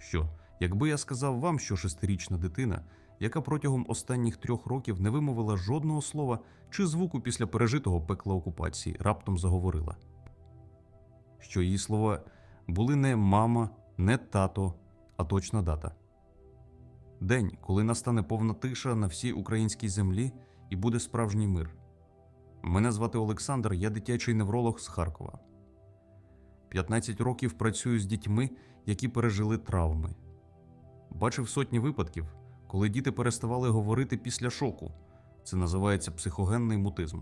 Що, якби я сказав вам, що шестирічна дитина, яка протягом останніх трьох років не вимовила жодного слова чи звуку після пережитого пекла окупації, раптом заговорила, що її слова були не мама, не тато, а точна дата. День, коли настане повна тиша на всій українській землі і буде справжній мир. Мене звати Олександр, я дитячий невролог з Харкова. 15 років працюю з дітьми, які пережили травми. Бачив сотні випадків, коли діти переставали говорити після шоку. Це називається психогенний мутизм.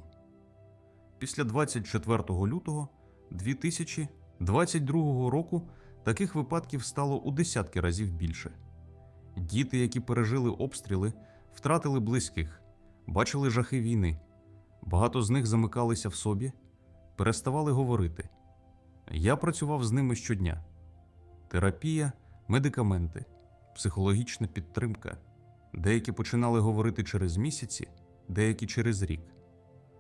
Після 24 лютого 2022 року таких випадків стало у десятки разів більше. Діти, які пережили обстріли, втратили близьких, бачили жахи війни. Багато з них замикалися в собі, переставали говорити. Я працював з ними щодня: терапія, медикаменти, психологічна підтримка. Деякі починали говорити через місяці, деякі через рік.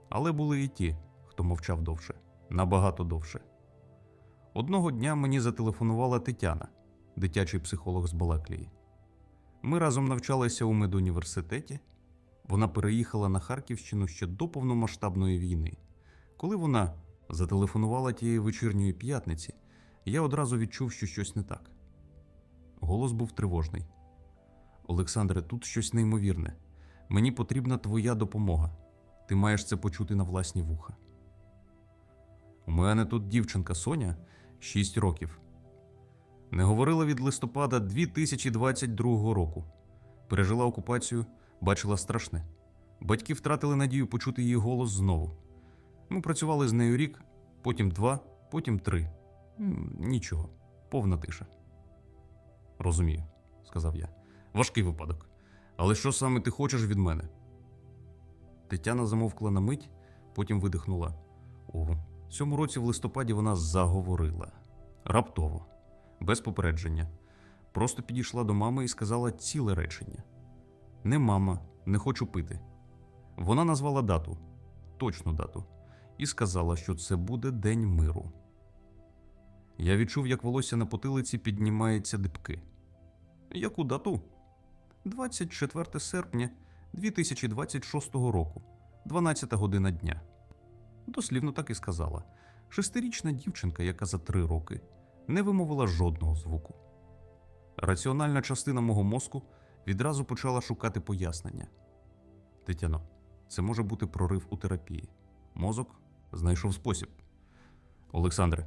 Але були і ті, хто мовчав довше, набагато довше. Одного дня мені зателефонувала Тетяна, дитячий психолог з Балаклії. Ми разом навчалися у медуніверситеті. Вона переїхала на Харківщину ще до повномасштабної війни. Коли вона зателефонувала тієї вечірньої п'ятниці, я одразу відчув, що щось не так. Голос був тривожний. Олександре, тут щось неймовірне. Мені потрібна твоя допомога. Ти маєш це почути на власні вуха. У мене тут дівчинка Соня 6 років. Не говорила від листопада 2022 року. Пережила окупацію, бачила страшне. Батьки втратили надію почути її голос знову. Ми працювали з нею рік, потім два, потім три. Нічого, повна тиша. Розумію, сказав я. Важкий випадок. Але що саме ти хочеш від мене? Тетяна замовкла на мить, потім видихнула. Ого. Цьому році в листопаді вона заговорила. Раптово, без попередження. Просто підійшла до мами і сказала ціле речення: Не мама, не хочу пити. Вона назвала дату, точну дату, і сказала, що це буде День миру. Я відчув, як волосся на потилиці піднімається дибки. Яку дату? 24 серпня 2026 року, 12 година дня. Дослівно так і сказала. Шестирічна дівчинка, яка за три роки не вимовила жодного звуку. Раціональна частина мого мозку відразу почала шукати пояснення. Тетяно, це може бути прорив у терапії. Мозок знайшов спосіб. Олександре,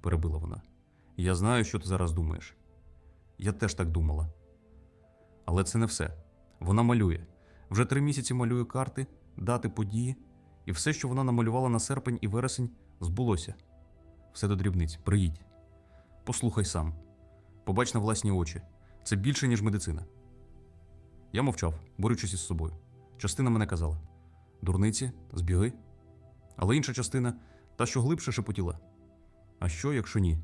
перебила вона, я знаю, що ти зараз думаєш. Я теж так думала. Але це не все. Вона малює. Вже три місяці малює карти, дати події, і все, що вона намалювала на серпень і вересень, збулося. Все до дрібниць. Приїдь. Послухай сам. Побач на власні очі. Це більше, ніж медицина. Я мовчав, борючись із собою. Частина мене казала: дурниці, збіги. Але інша частина, та, що глибше шепотіла. А що, якщо ні?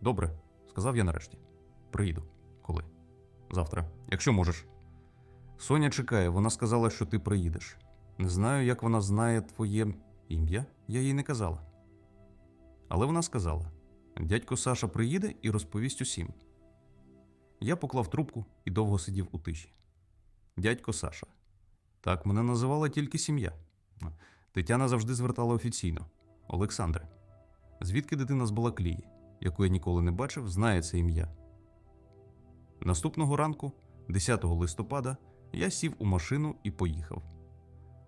Добре, сказав я нарешті. Приїду. Коли? Завтра, якщо можеш. Соня чекає, вона сказала, що ти приїдеш. Не знаю, як вона знає твоє ім'я, я їй не казала. Але вона сказала: дядько Саша приїде і розповість усім. Я поклав трубку і довго сидів у тиші. Дядько Саша. Так мене називала тільки сім'я. Тетяна завжди звертала офіційно Олександре. Звідки дитина з Балаклії, яку я ніколи не бачив, знає це ім'я. Наступного ранку, 10 листопада, я сів у машину і поїхав.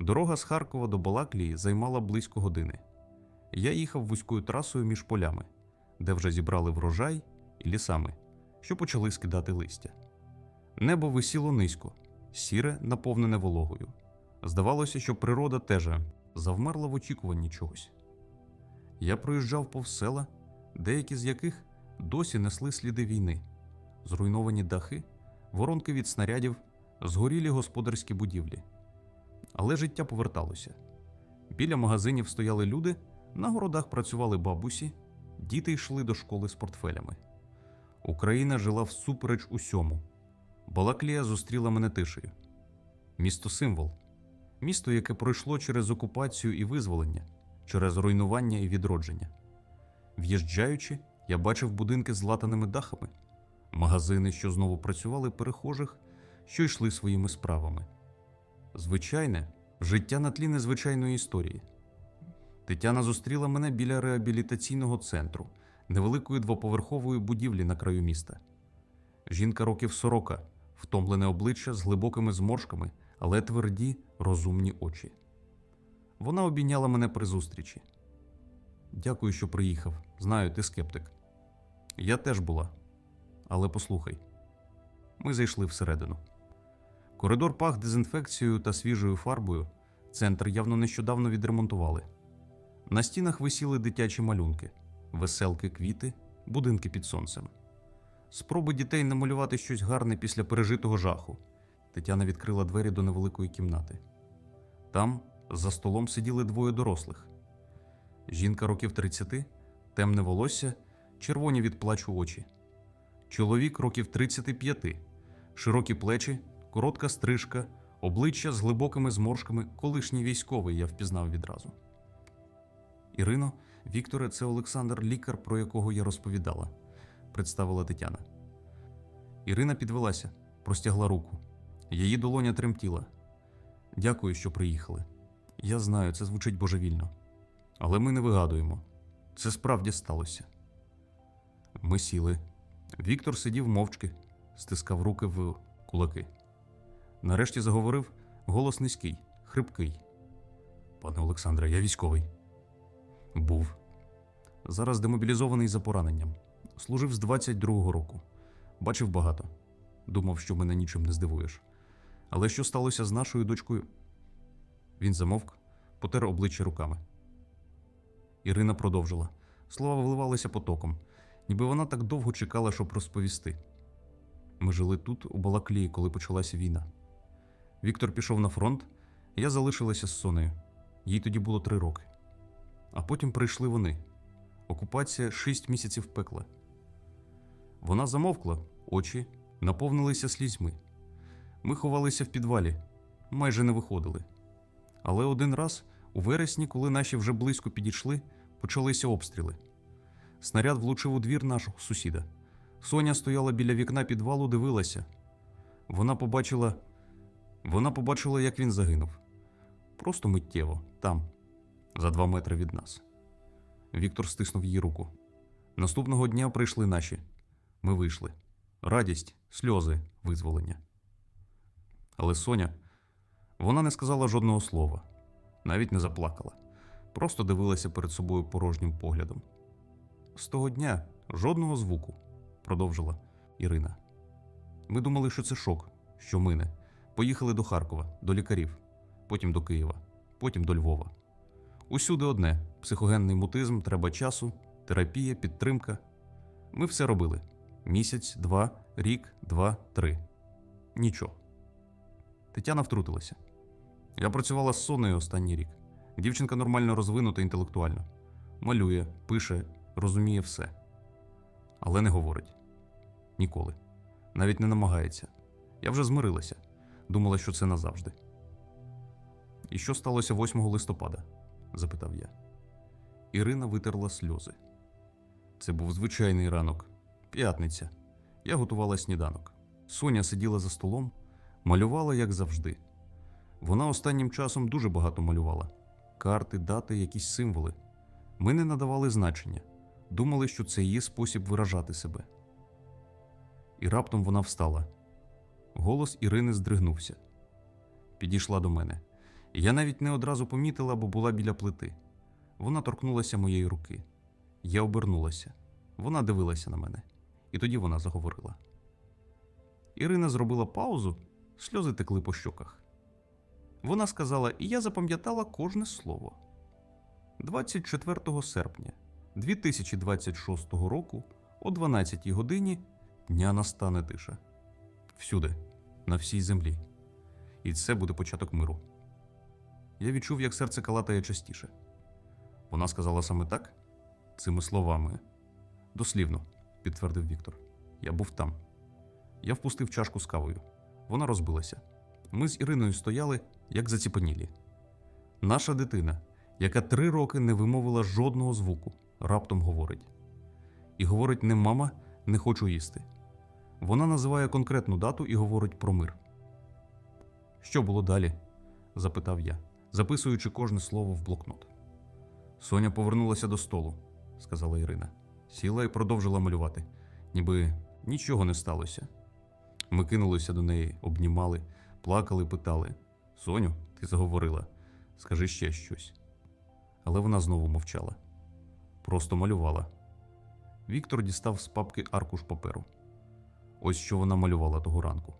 Дорога з Харкова до Балаклії займала близько години. Я їхав вузькою трасою між полями, де вже зібрали врожай і лісами, що почали скидати листя. Небо висіло низько, сіре, наповнене вологою. Здавалося, що природа теж завмерла в очікуванні чогось. Я проїжджав повз села, деякі з яких досі несли сліди війни, зруйновані дахи, воронки від снарядів, згорілі господарські будівлі. Але життя поверталося. Біля магазинів стояли люди, на городах працювали бабусі, діти йшли до школи з портфелями. Україна жила всупереч усьому. Балаклія зустріла мене тишею. Місто символ, місто, яке пройшло через окупацію і визволення, через руйнування і відродження. В'їжджаючи, я бачив будинки з латаними дахами, магазини, що знову працювали, перехожих, що йшли своїми справами. Звичайне життя на тлі незвичайної історії. Тетяна зустріла мене біля реабілітаційного центру, невеликої двоповерхової будівлі на краю міста. Жінка років сорока, втомлене обличчя з глибокими зморшками, але тверді, розумні очі. Вона обійняла мене при зустрічі. Дякую, що приїхав. Знаю, ти скептик. Я теж була. Але послухай. Ми зайшли всередину. Коридор пах дезінфекцією та свіжою фарбою. Центр явно нещодавно відремонтували. На стінах висіли дитячі малюнки, веселки, квіти, будинки під сонцем. Спроби дітей намалювати щось гарне після пережитого жаху. Тетяна відкрила двері до невеликої кімнати. Там за столом сиділи двоє дорослих. Жінка років 30, темне волосся, червоні від плачу очі. Чоловік років 35, широкі плечі, коротка стрижка, обличчя з глибокими зморшками, колишній військовий, я впізнав відразу. Ірино, Вікторе, це Олександр, лікар, про якого я розповідала, представила Тетяна. Ірина підвелася, простягла руку. Її долоня тремтіла. Дякую, що приїхали. Я знаю, це звучить божевільно. Але ми не вигадуємо. Це справді сталося. Ми сіли. Віктор сидів мовчки, стискав руки в кулаки. Нарешті заговорив голос низький, хрипкий. Пане Олександре, я військовий. Був. Зараз демобілізований за пораненням. Служив з 22-го року. Бачив багато. Думав, що мене нічим не здивуєш. Але що сталося з нашою дочкою? Він замовк, потер обличчя руками. Ірина продовжила. Слова виливалися потоком, ніби вона так довго чекала, щоб розповісти. Ми жили тут, у Балаклії, коли почалася війна. Віктор пішов на фронт, я залишилася з Сонею. Їй тоді було три роки. А потім прийшли вони. Окупація шість місяців пекла. Вона замовкла, очі наповнилися слізьми. Ми ховалися в підвалі, майже не виходили. Але один раз, у вересні, коли наші вже близько підійшли, почалися обстріли. Снаряд влучив у двір нашого сусіда. Соня стояла біля вікна підвалу, дивилася. Вона побачила. Вона побачила, як він загинув. Просто миттєво, там, за два метри від нас. Віктор стиснув її руку. Наступного дня прийшли наші. Ми вийшли. Радість, сльози, визволення. Але Соня, вона не сказала жодного слова, навіть не заплакала, просто дивилася перед собою порожнім поглядом. З того дня жодного звуку, продовжила Ірина. Ми думали, що це шок, що мине. Поїхали до Харкова, до лікарів, потім до Києва, потім до Львова. Усюди одне: психогенний мутизм, треба часу, терапія, підтримка. Ми все робили: місяць, два, рік, два, три. Нічого. Тетяна втрутилася. Я працювала з Сонею останній рік. Дівчинка нормально розвинута інтелектуально. Малює, пише, розуміє все. Але не говорить. Ніколи. Навіть не намагається. Я вже змирилася. Думала, що це назавжди. І що сталося 8 листопада? запитав я. Ірина витерла сльози. Це був звичайний ранок, п'ятниця. Я готувала сніданок. Соня сиділа за столом, малювала, як завжди. Вона останнім часом дуже багато малювала: карти, дати, якісь символи. Ми не надавали значення, думали, що це її спосіб виражати себе. І раптом вона встала. Голос Ірини здригнувся. Підійшла до мене. Я навіть не одразу помітила, бо була біля плити. Вона торкнулася моєї руки. Я обернулася. Вона дивилася на мене, і тоді вона заговорила. Ірина зробила паузу, сльози текли по щоках. Вона сказала, і я запам'ятала кожне слово. 24 серпня 2026 року о 12 годині дня настане тиша. Всюди, на всій землі. І це буде початок миру. Я відчув, як серце калатає частіше. Вона сказала саме так, цими словами. Дослівно, підтвердив Віктор. Я був там. Я впустив чашку з кавою. Вона розбилася. Ми з Іриною стояли, як заціпанілі. Наша дитина, яка три роки не вимовила жодного звуку, раптом говорить. І говорить не мама, не хочу їсти. Вона називає конкретну дату і говорить про мир. Що було далі? запитав я, записуючи кожне слово в блокнот. Соня повернулася до столу, сказала Ірина. Сіла і продовжила малювати, ніби нічого не сталося. Ми кинулися до неї, обнімали, плакали, питали: Соню, ти заговорила, скажи ще щось. Але вона знову мовчала, просто малювала. Віктор дістав з папки аркуш паперу. Ось що вона малювала того ранку.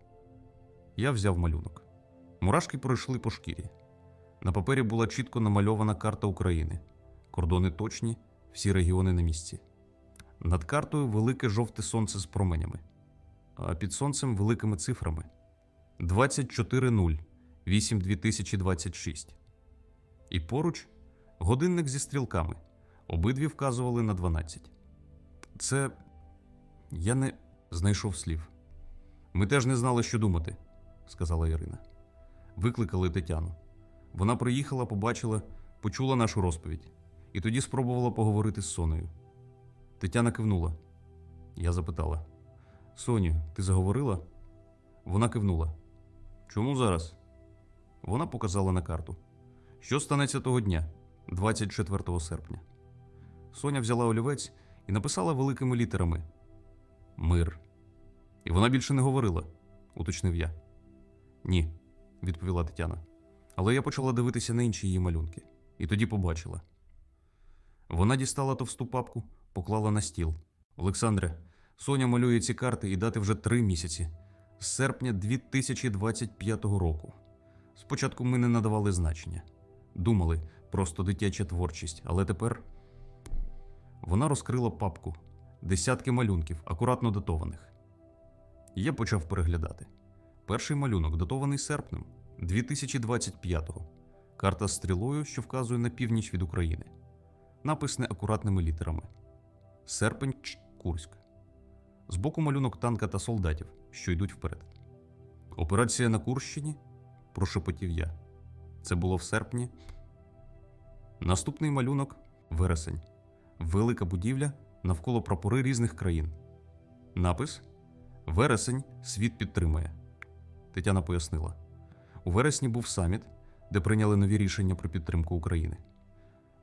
Я взяв малюнок. Мурашки пройшли по шкірі. На папері була чітко намальована карта України. Кордони точні, всі регіони на місці. Над картою велике жовте сонце з променями, а під сонцем великими цифрами 24.0, 8 2026. І поруч годинник зі стрілками. Обидві вказували на 12. Це я не знайшов слів. Ми теж не знали, що думати, сказала Ірина. Викликали Тетяну. Вона приїхала, побачила, почула нашу розповідь і тоді спробувала поговорити з Сонею. Тетяна кивнула. Я запитала: Соню, ти заговорила? Вона кивнула. Чому зараз? Вона показала на карту. Що станеться того дня, 24 серпня. Соня взяла олівець і написала великими літерами Мир. І вона більше не говорила, уточнив я. Ні, відповіла Тетяна. Але я почала дивитися на інші її малюнки, і тоді побачила. Вона дістала товсту папку, поклала на стіл. Олександре, Соня малює ці карти і дати вже три місяці з серпня 2025 року. Спочатку ми не надавали значення, думали просто дитяча творчість, але тепер вона розкрила папку, десятки малюнків, акуратно датованих. Я почав переглядати. Перший малюнок датований серпнем 2025-го. Карта з стрілою, що вказує на північ від України. Напис неакуратними літерами. Серпень. Курськ. Збоку малюнок танка та солдатів, що йдуть вперед. Операція на Курщині? Прошепотів я. Це було в серпні. Наступний малюнок вересень. Велика будівля навколо прапори різних країн. Напис Вересень світ підтримує. Тетяна пояснила. У вересні був саміт, де прийняли нові рішення про підтримку України.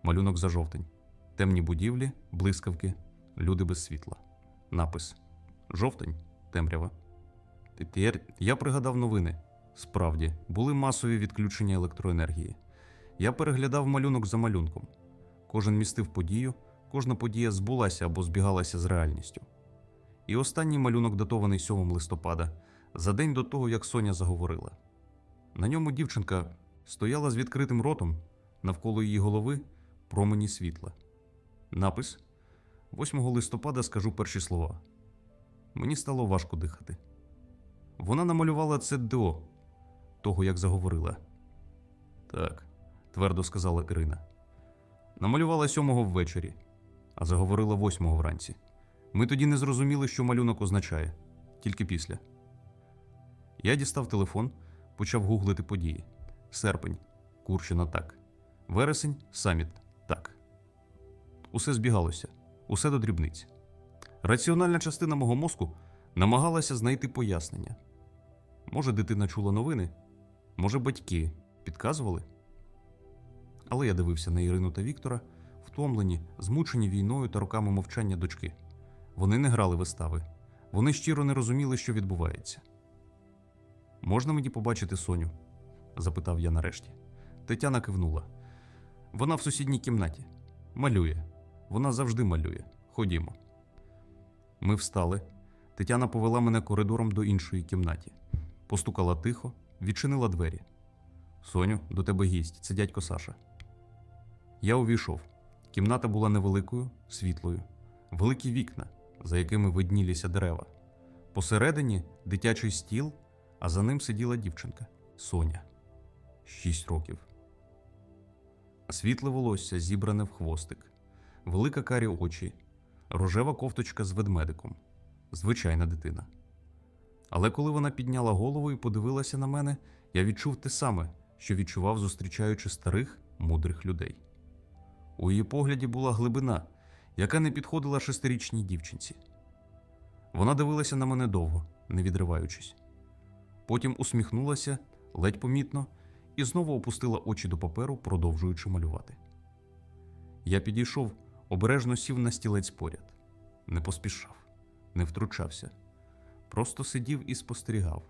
Малюнок за жовтень. Темні будівлі, блискавки, люди без світла. Напис Жовтень, темрява. Тепер я пригадав новини. Справді, були масові відключення електроенергії. Я переглядав малюнок за малюнком. Кожен містив подію, кожна подія збулася або збігалася з реальністю. І останній малюнок датований 7 листопада, за день до того, як Соня заговорила. На ньому дівчинка стояла з відкритим ротом, навколо її голови промені світла. Напис 8 листопада скажу перші слова. Мені стало важко дихати. Вона намалювала це до того, як заговорила. Так, твердо сказала Ірина. Намалювала сьомого ввечері, а заговорила восьмого вранці. Ми тоді не зрозуміли, що малюнок означає, тільки після. Я дістав телефон, почав гуглити події. Серпень, Курщина так. Вересень, саміт так. Усе збігалося, усе до дрібниць. Раціональна частина мого мозку намагалася знайти пояснення. Може, дитина чула новини, може, батьки підказували. Але я дивився на Ірину та Віктора, втомлені, змучені війною та роками мовчання дочки. Вони не грали вистави, вони щиро не розуміли, що відбувається. Можна мені побачити Соню? запитав я нарешті. Тетяна кивнула. Вона в сусідній кімнаті. Малює. Вона завжди малює. Ходімо. Ми встали. Тетяна повела мене коридором до іншої кімнаті. Постукала тихо, відчинила двері. Соню, до тебе гість, це дядько Саша. Я увійшов. Кімната була невеликою, світлою, великі вікна, за якими виднілися дерева. Посередині дитячий стіл, а за ним сиділа дівчинка Соня. Шість років. Світле волосся зібране в хвостик, велика карі очі, рожева кофточка з ведмедиком, звичайна дитина. Але коли вона підняла голову і подивилася на мене, я відчув те саме, що відчував, зустрічаючи старих, мудрих людей. У її погляді була глибина, яка не підходила шестирічній дівчинці. Вона дивилася на мене довго, не відриваючись. Потім усміхнулася ледь помітно і знову опустила очі до паперу, продовжуючи малювати. Я підійшов, обережно сів на стілець поряд, не поспішав, не втручався, просто сидів і спостерігав.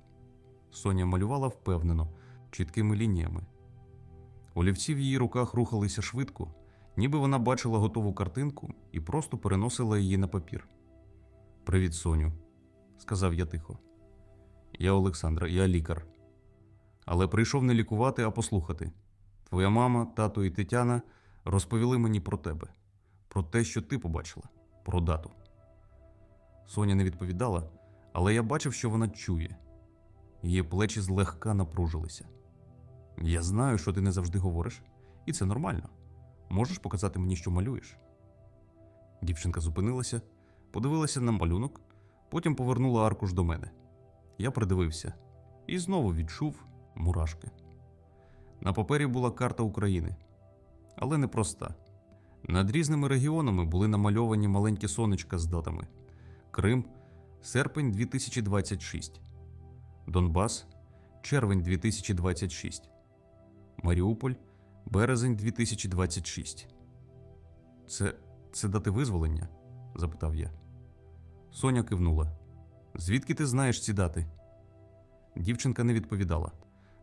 Соня малювала впевнено, чіткими лініями. Олівці в її руках рухалися швидко, ніби вона бачила готову картинку і просто переносила її на папір. Привіт, Соню, сказав я тихо. Я Олександра, я лікар. Але прийшов не лікувати, а послухати. Твоя мама, тато і Тетяна розповіли мені про тебе, про те, що ти побачила, про дату. Соня не відповідала, але я бачив, що вона чує. Її плечі злегка напружилися. Я знаю, що ти не завжди говориш, і це нормально. Можеш показати мені, що малюєш? Дівчинка зупинилася, подивилася на малюнок, потім повернула аркуш до мене. Я придивився і знову відчув мурашки. На папері була карта України, але не проста. Над різними регіонами були намальовані маленькі сонечка з датами: Крим, серпень 2026, Донбас, червень 2026, Маріуполь, березень 2026. Це, це дати визволення? запитав я. Соня кивнула. Звідки ти знаєш ці дати? Дівчинка не відповідала.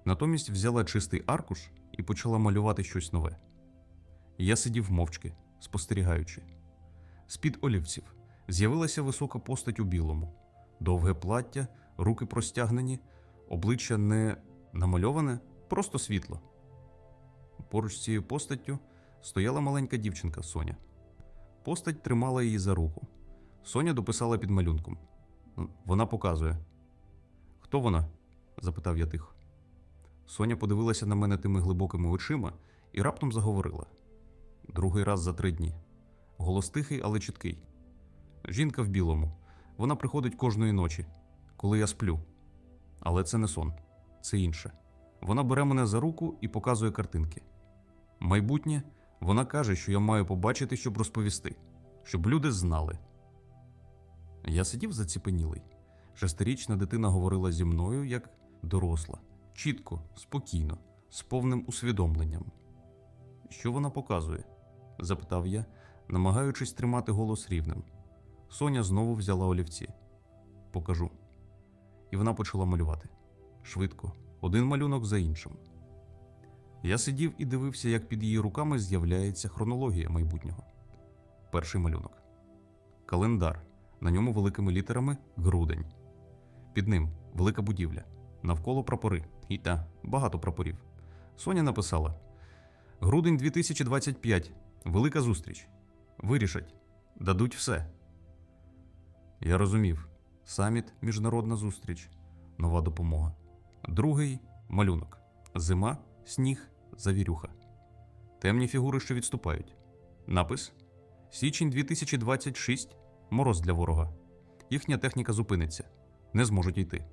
Натомість взяла чистий аркуш і почала малювати щось нове. Я сидів мовчки, спостерігаючи. З-під олівців з'явилася висока постать у білому, довге плаття, руки простягнені, обличчя не намальоване, просто світло. Поруч з цією постаттю стояла маленька дівчинка Соня. Постать тримала її за руку. Соня дописала під малюнком. Вона показує. Хто вона? запитав я тихо. Соня подивилася на мене тими глибокими очима і раптом заговорила. Другий раз за три дні. Голос тихий, але чіткий. Жінка в білому. Вона приходить кожної ночі, коли я сплю. Але це не сон, це інше. Вона бере мене за руку і показує картинки. Майбутнє вона каже, що я маю побачити, щоб розповісти, щоб люди знали. Я сидів заціпенілий. Шестирічна дитина говорила зі мною як доросла, чітко, спокійно, з повним усвідомленням. Що вона показує? запитав я, намагаючись тримати голос рівним. Соня знову взяла олівці. Покажу. І вона почала малювати. Швидко, один малюнок за іншим. Я сидів і дивився, як під її руками з'являється хронологія майбутнього. Перший малюнок. Календар. На ньому великими літерами грудень. Під ним велика будівля. Навколо прапори. І та багато прапорів. Соня написала: Грудень 2025. Велика зустріч. Вирішать. Дадуть все. Я розумів. Саміт, міжнародна зустріч, нова допомога. Другий малюнок. Зима, сніг, завірюха. Темні фігури, що відступають. Напис: Січень 2026. Мороз для ворога. Їхня техніка зупиниться. Не зможуть йти.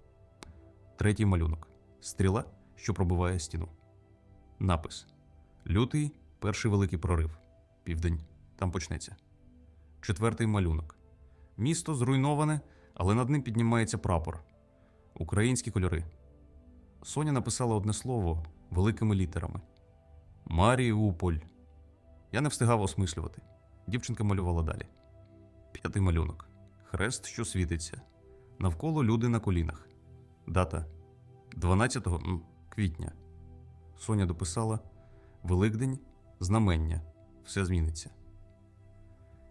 Третій малюнок. Стріла, що пробиває стіну. Напис: Лютий перший великий прорив. Південь. Там почнеться. Четвертий малюнок. Місто зруйноване, але над ним піднімається прапор. Українські кольори. Соня написала одне слово великими літерами: Маріуполь. Я не встигав осмислювати. Дівчинка малювала далі. П'ятий малюнок. Хрест, що світиться. Навколо люди на колінах. Дата 12 квітня. Соня дописала Великдень, знамення. Все зміниться.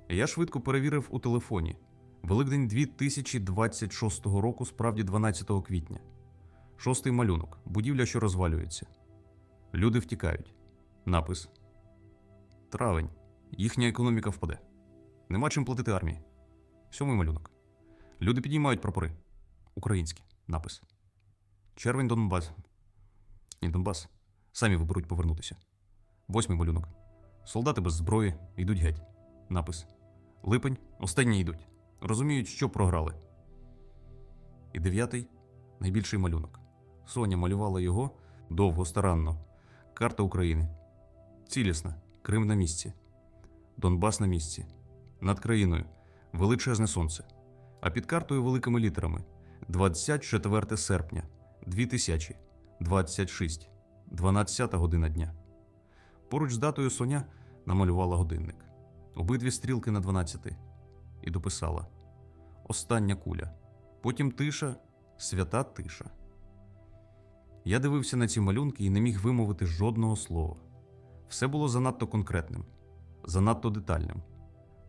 Я швидко перевірив у телефоні. Великдень 2026 року, справді 12 квітня. Шостий малюнок. Будівля, що розвалюється. Люди втікають. Напис. Травень. Їхня економіка впаде. Нема чим платити армії. Сьомий малюнок. Люди підіймають прапори. Українські. Напис. Червень Донбас. Ні, Донбас. Самі виберуть повернутися. Восьмий малюнок. Солдати без зброї йдуть геть. Напис. Липень. Останні йдуть. Розуміють, що програли. І дев'ятий найбільший малюнок. Соня малювала його довго, старанно. Карта України. Цілісна. Крим на місці. Донбас на місці. Над країною величезне сонце, а під картою великими літерами 24 серпня 2026, 12 година дня. Поруч з датою Соня намалювала годинник, обидві стрілки на 12 і дописала: Остання куля. Потім тиша, свята тиша. Я дивився на ці малюнки і не міг вимовити жодного слова. Все було занадто конкретним, занадто детальним.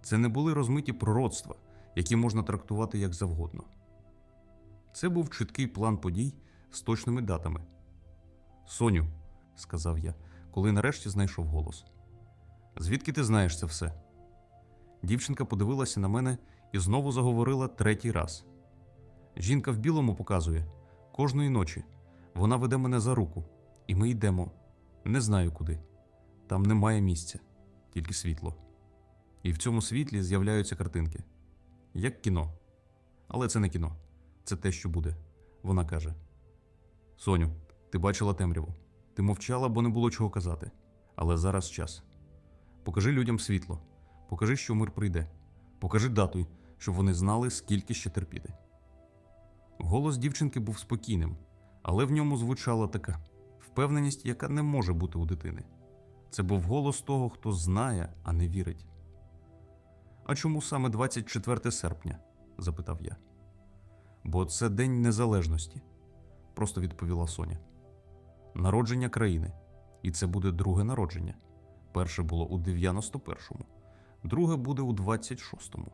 Це не були розмиті пророцтва, які можна трактувати як завгодно. Це був чіткий план подій з точними датами. Соню, сказав я, коли нарешті знайшов голос. Звідки ти знаєш це все? Дівчинка подивилася на мене і знову заговорила третій раз. Жінка в білому показує кожної ночі. Вона веде мене за руку, і ми йдемо. Не знаю куди. Там немає місця, тільки світло. І в цьому світлі з'являються картинки. Як кіно. Але це не кіно, це те, що буде. Вона каже: Соню, ти бачила темряву. Ти мовчала, бо не було чого казати. Але зараз час. Покажи людям світло, покажи, що мир прийде, покажи дату, щоб вони знали, скільки ще терпіти. Голос дівчинки був спокійним, але в ньому звучала така впевненість, яка не може бути у дитини. Це був голос того, хто знає, а не вірить. А чому саме 24 серпня? запитав я. Бо це День Незалежності, просто відповіла Соня. Народження країни. І це буде друге народження. Перше було у 91-му, друге буде у 26-му.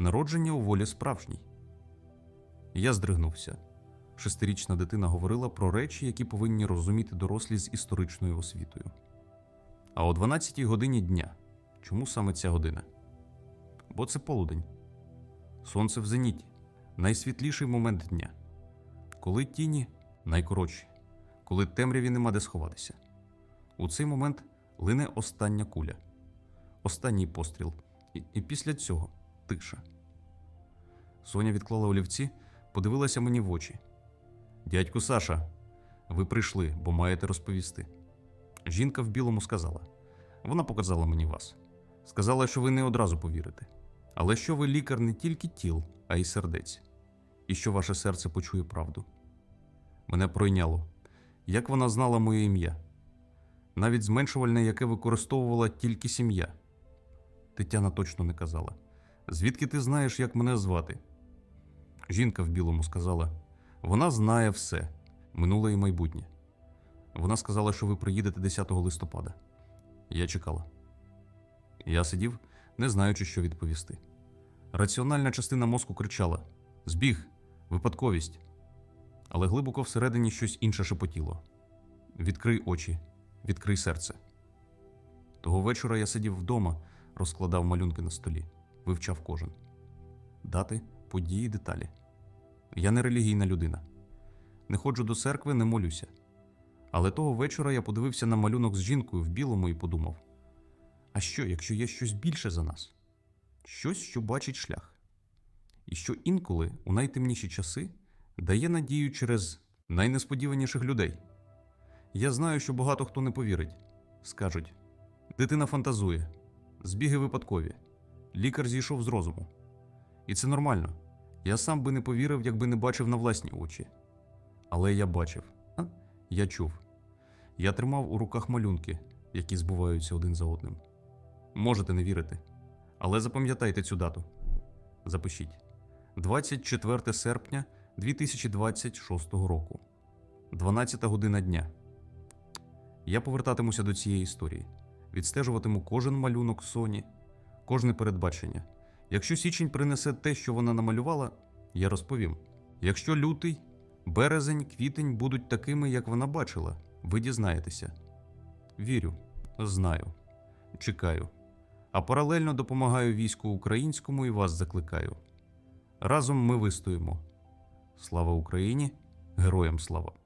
Народження у волі справжній. Я здригнувся. Шестирічна дитина говорила про речі, які повинні розуміти дорослі з історичною освітою. А о 12-й годині дня. Чому саме ця година? Бо це полудень. Сонце в зеніті, найсвітліший момент дня. Коли тіні найкоротші, коли темряві нема де сховатися. У цей момент лине остання куля, останній постріл, і, і після цього тиша. Соня відклала олівці, подивилася мені в очі. Дядьку Саша, ви прийшли, бо маєте розповісти. Жінка в білому сказала. Вона показала мені вас. Сказала, що ви не одразу повірите. Але що ви лікар не тільки тіл, а й сердець, і що ваше серце почує правду. Мене пройняло, як вона знала моє ім'я, навіть зменшувальне, яке використовувала тільки сім'я. Тетяна точно не казала. Звідки ти знаєш, як мене звати? Жінка в білому сказала: вона знає все, минуле і майбутнє. Вона сказала, що ви приїдете 10 листопада. Я чекала. Я сидів, не знаючи, що відповісти. Раціональна частина мозку кричала: Збіг, випадковість. Але глибоко всередині щось інше шепотіло: Відкрий очі, відкрий серце. Того вечора я сидів вдома, розкладав малюнки на столі, вивчав кожен дати, події, деталі. Я не релігійна людина. Не ходжу до церкви, не молюся. Але того вечора я подивився на малюнок з жінкою в білому і подумав: а що, якщо є щось більше за нас? Щось, що бачить шлях, і що інколи, у найтемніші часи, дає надію через найнесподіваніших людей. Я знаю, що багато хто не повірить. Скажуть: дитина фантазує, збіги випадкові, лікар зійшов з розуму. І це нормально. Я сам би не повірив, якби не бачив на власні очі. Але я бачив, а? я чув. Я тримав у руках малюнки, які збуваються один за одним. Можете не вірити. Але запам'ятайте цю дату. Запишіть 24 серпня 2026 року, 12 година дня. Я повертатимуся до цієї історії, відстежуватиму кожен малюнок Соні, кожне передбачення. Якщо січень принесе те, що вона намалювала, я розповім. Якщо лютий, березень, квітень будуть такими, як вона бачила, ви дізнаєтеся. Вірю, знаю, чекаю. А паралельно допомагаю війську українському і вас закликаю. Разом ми вистоїмо. Слава Україні! Героям слава!